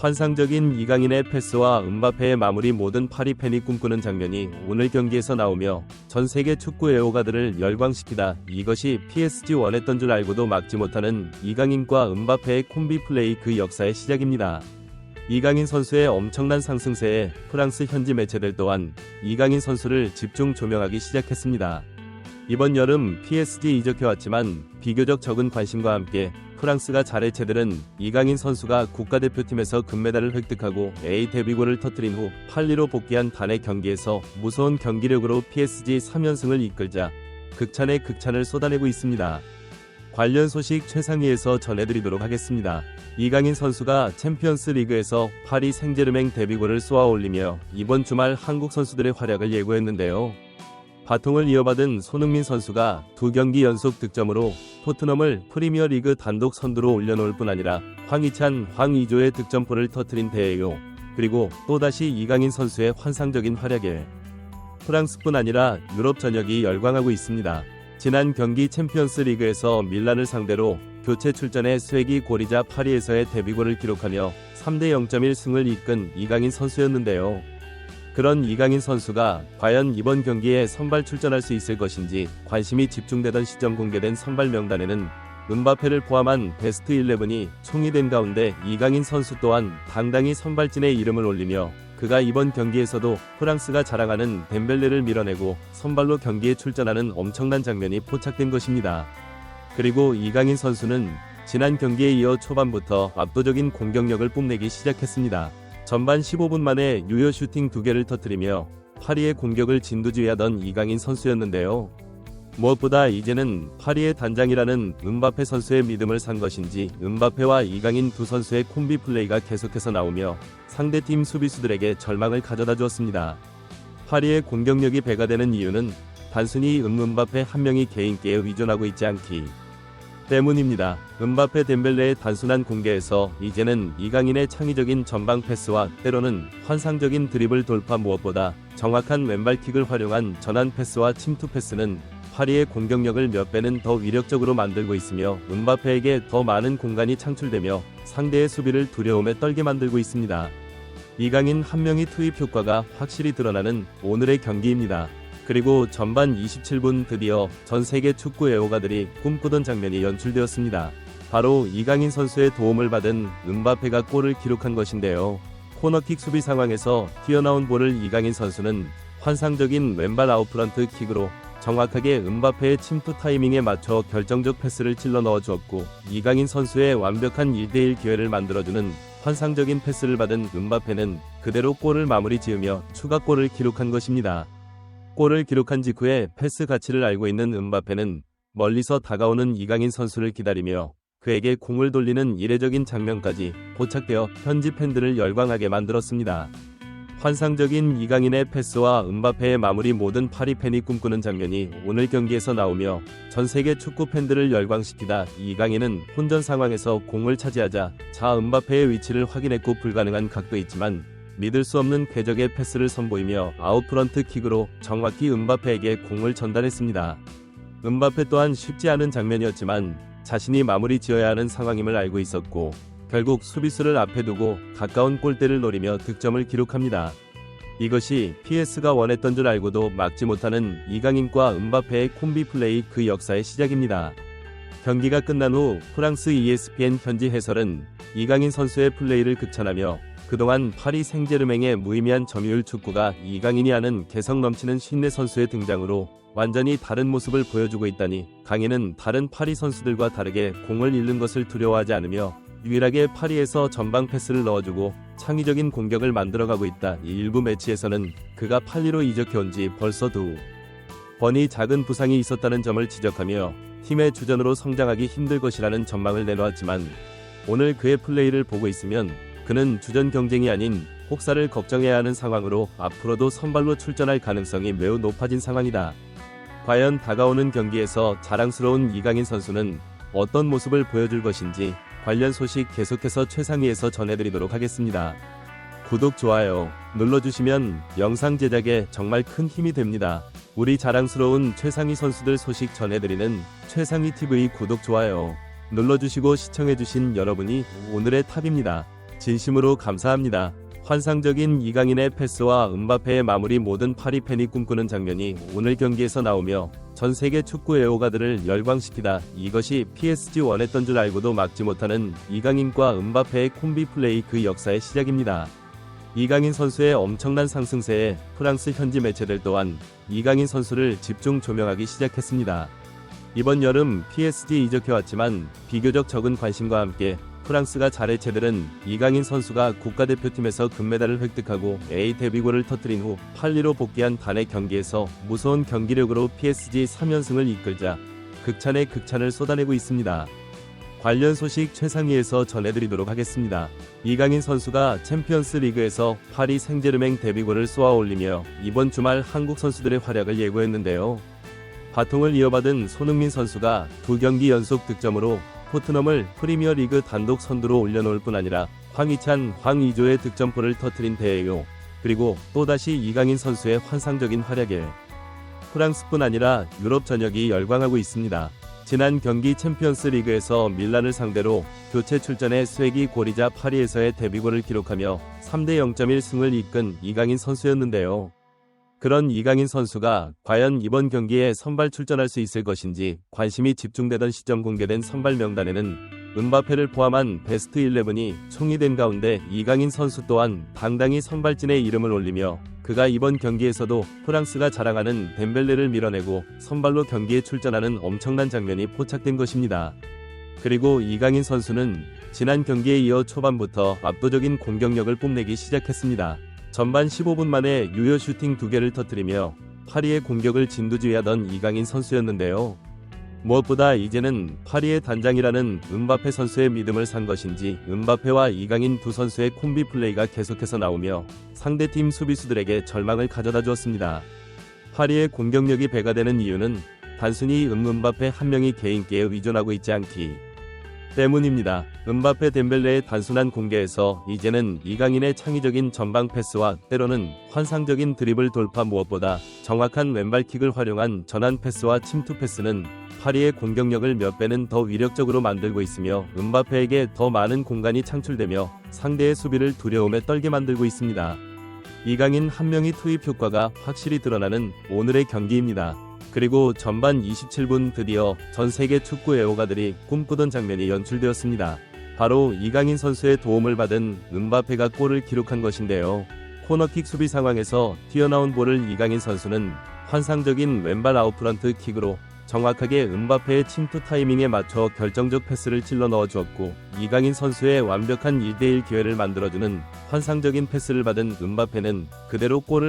환상적인 이강인의 패스와 은바페의 마무리 모든 파리 팬이 꿈꾸는 장면이 오늘 경기에서 나오며 전 세계 축구 애호가들을 열광시키다 이것이 PSG 원했던 줄 알고도 막지 못하는 이강인과 은바페의 콤비 플레이 그 역사의 시작입니다. 이강인 선수의 엄청난 상승세에 프랑스 현지 매체들 또한 이강인 선수를 집중 조명하기 시작했습니다. 이번 여름 PSG 이적해 왔지만 비교적 적은 관심과 함께 프랑스가 자래체들은 이강인 선수가 국가대표팀에서 금메달을 획득하고 A 데뷔골을 터뜨린 후 팔리로 복귀한 단의 경기에서 무서운 경기력으로 PSG 3연승을 이끌자 극찬의 극찬을 쏟아내고 있습니다. 관련 소식 최상위에서 전해드리도록 하겠습니다. 이강인 선수가 챔피언스 리그에서 파리 생제르맹 데뷔골을 쏘아 올리며 이번 주말 한국 선수들의 활약을 예고했는데요. 바통을 이어받은 손흥민 선수가 두 경기 연속 득점으로 토트넘을 프리미어리그 단독 선두로 올려놓을 뿐 아니라 황희찬, 황의조의 득점포를 터트린 대예요. 그리고 또다시 이강인 선수의 환상적인 활약에 프랑스뿐 아니라 유럽 전역이 열광하고 있습니다. 지난 경기 챔피언스 리그에서 밀란을 상대로 교체 출전해 스웨기 고리자 파리에서의 데뷔골을 기록하며 3대 0.1 승을 이끈 이강인 선수였는데요. 그런 이강인 선수가 과연 이번 경기에 선발 출전할 수 있을 것인지 관심이 집중되던 시점 공개된 선발 명단에는 은바페를 포함한 베스트 11이 총이된 가운데 이강인 선수 또한 당당히 선발진의 이름을 올리며 그가 이번 경기에서도 프랑스가 자랑하는 덴벨레를 밀어내고 선발로 경기에 출전하는 엄청난 장면이 포착된 것입니다. 그리고 이강인 선수는 지난 경기에 이어 초반부터 압도적인 공격력을 뽐내기 시작했습니다. 전반 15분 만에 유효 슈팅 두 개를 터뜨리며 파리의 공격을 진두지휘하던 이강인 선수였는데요. 무엇보다 이제는 파리의 단장이라는 은바페 선수의 믿음을 산 것인지 은바페와 이강인 두 선수의 콤비 플레이가 계속해서 나오며 상대팀 수비수들에게 절망을 가져다 주었습니다. 파리의 공격력이 배가 되는 이유는 단순히 은바페 한 명이 개인기에 의존하고 있지 않기 때문입니다. 은바페 덴벨레의 단순한 공개에서 이제는 이강인의 창의적인 전방 패스와 때로는 환상적인 드리블 돌파 무엇보다 정확한 왼발킥을 활용한 전환 패스와 침투 패스는 파리의 공격력을 몇 배는 더 위력적으로 만들고 있으며 은바페에게 더 많은 공간이 창출되며 상대의 수비를 두려움에 떨게 만들고 있습니다. 이강인 한 명의 투입 효과가 확실히 드러나는 오늘의 경기입니다. 그리고 전반 27분 드디어 전 세계 축구 애호가들이 꿈꾸던 장면이 연출되었습니다. 바로 이강인 선수의 도움을 받은 은바페가 골을 기록한 것인데요. 코너킥 수비 상황에서 튀어나온 볼을 이강인 선수는 환상적인 왼발 아웃프런트 킥으로 정확하게 은바페의 침투 타이밍에 맞춰 결정적 패스를 찔러 넣어 주었고 이강인 선수의 완벽한 1대1 기회를 만들어주는 환상적인 패스를 받은 은바페는 그대로 골을 마무리 지으며 추가골을 기록한 것입니다. 골을 기록한 직후에 패스 가치를 알고 있는 은바페는 멀리서 다가오는 이강인 선수를 기다리며 그에게 공을 돌리는 이례적인 장면까지 포착되어 현지 팬들을 열광하게 만들었습니다. 환상적인 이강인의 패스와 은바페의 마무리 모든 파리 팬이 꿈꾸는 장면이 오늘 경기에서 나오며 전 세계 축구 팬들을 열광시키다 이강인은 혼전 상황에서 공을 차지하자 자 은바페의 위치를 확인했고 불가능한 각도 있지만 믿을 수 없는 궤적의 패스를 선보이며 아웃프런트 킥으로 정확히 은바페에게 공을 전달했습니다. 은바페 또한 쉽지 않은 장면이었지만 자신이 마무리 지어야 하는 상황임을 알고 있었고 결국 수비수를 앞에 두고 가까운 골대를 노리며 득점을 기록합니다. 이것이 PS가 원했던 줄 알고도 막지 못하는 이강인과 은바페의 콤비 플레이 그 역사의 시작입니다. 경기가 끝난 후 프랑스 ESPN 현지 해설은 이강인 선수의 플레이를 극찬하며 그동안 파리 생제르맹의 무의미한 점유율 축구가 이강인이 하는 개성 넘치는 신뢰 선수의 등장으로 완전히 다른 모습을 보여주고 있다니 강인은 다른 파리 선수들과 다르게 공을 잃는 것을 두려워하지 않으며 유일하게 파리에서 전방 패스를 넣어주고 창의적인 공격을 만들어가고 있다. 이 일부 매치에서는 그가 팔리로 이적해온 지 벌써 두 번이 작은 부상이 있었다는 점을 지적하며 팀의 주전으로 성장하기 힘들 것이라는 전망을 내놓았지만 오늘 그의 플레이를 보고 있으면 그는 주전 경쟁이 아닌 혹사를 걱정해야 하는 상황으로 앞으로도 선발로 출전할 가능성이 매우 높아진 상황이다. 과연 다가오는 경기에서 자랑스러운 이강인 선수는 어떤 모습을 보여줄 것인지 관련 소식 계속해서 최상위에서 전해드리도록 하겠습니다. 구독, 좋아요 눌러주시면 영상 제작에 정말 큰 힘이 됩니다. 우리 자랑스러운 최상위 선수들 소식 전해드리는 최상위 TV 구독, 좋아요 눌러주시고 시청해주신 여러분이 오늘의 탑입니다. 진심으로 감사합니다. 환상적인 이강인의 패스와 은바페의 마무리 모든 파리 팬이 꿈꾸는 장면이 오늘 경기에서 나오며 전 세계 축구 애호가들을 열광시키다. 이것이 PSG 원했던 줄 알고도 막지 못하는 이강인과 은바페의 콤비 플레이 그 역사의 시작입니다. 이강인 선수의 엄청난 상승세에 프랑스 현지 매체들 또한 이강인 선수를 집중 조명하기 시작했습니다. 이번 여름 PSG 이적해왔지만 비교적 적은 관심과 함께 프랑스가 자레체들은 이강인 선수가 국가대표팀에서 금메달을 획득하고 A 데뷔골을 터뜨린 후 8리로 복귀한 단의 경기에서 무서운 경기력으로 PSG 3연승을 이끌자 극찬의 극찬을 쏟아내고 있습니다. 관련 소식 최상위에서 전해드리도록 하겠습니다. 이강인 선수가 챔피언스 리그에서 파리 생제르맹 데뷔골을 쏘아 올리며 이번 주말 한국 선수들의 활약을 예고했는데요. 바통을 이어받은 손흥민 선수가 두 경기 연속 득점으로 토트넘을 프리미어리그 단독 선두로 올려놓을 뿐 아니라 황희찬, 황의조의 득점포를 터트린 대예요. 그리고 또다시 이강인 선수의 환상적인 활약에 프랑스뿐 아니라 유럽 전역이 열광하고 있습니다. 지난 경기 챔피언스 리그에서 밀란을 상대로 교체 출전의 쐐기 골이자 파리에서의 데뷔골을 기록하며 3대 0.1 승을 이끈 이강인 선수였는데요. 그런 이강인 선수가 과연 이번 경기에 선발 출전할 수 있을 것인지 관심이 집중되던 시점 공개된 선발 명단에는 은바페를 포함한 베스트 11이 총이된 가운데 이강인 선수 또한 당당히 선발진에 이름을 올리며 그가 이번 경기에서도 프랑스가 자랑하는 덴벨레를 밀어내고 선발로 경기에 출전하는 엄청난 장면이 포착된 것입니다. 그리고 이강인 선수는 지난 경기에 이어 초반부터 압도적인 공격력을 뽐내기 시작했습니다. 전반 15분 만에 유효 슈팅 두 개를 터뜨리며 파리의 공격을 진두지휘하던 이강인 선수였는데요. 무엇보다 이제는 파리의 단장이라는 은바페 선수의 믿음을 산 것인지 은바페와 이강인 두 선수의 콤비 플레이가 계속해서 나오며 상대팀 수비수들에게 절망을 가져다 주었습니다. 파리의 공격력이 배가 되는 이유는 단순히 은바페 한 명이 개인기에 의존하고 있지 않기 때문입니다. 은바페 덴벨레의 단순한 공개에서 이제는 이강인의 창의적인 전방 패스와 때로는 환상적인 드리블 돌파 무엇보다 정확한 왼발킥을 활용한 전환 패스와 침투 패스는 파리의 공격력을 몇 배는 더 위력적으로 만들고 있으며 은바페에게 더 많은 공간이 창출되며 상대의 수비를 두려움에 떨게 만들고 있습니다. 이강인 한 명의 투입 효과가 확실히 드러나는 오늘의 경기입니다. 그리고 전반 27분 드디어 전 세계 축구 애호가들이 꿈꾸던 장면이 연출되었습니다. 바로 이강인 선수의 도움을 받은 은바페가 골을 기록한 것인데요. 코너킥 수비 상황에서 튀어나온 볼을 이강인 선수는 환상적인 왼발 아웃프런트 킥으로 정확하게 은바페의 침투 타이밍에 맞춰 결정적 패스를 찔러 넣어 주었고 이강인 선수의 완벽한 1대1 기회를 만들어주는 환상적인 패스를 받은 은바페는 그대로 골을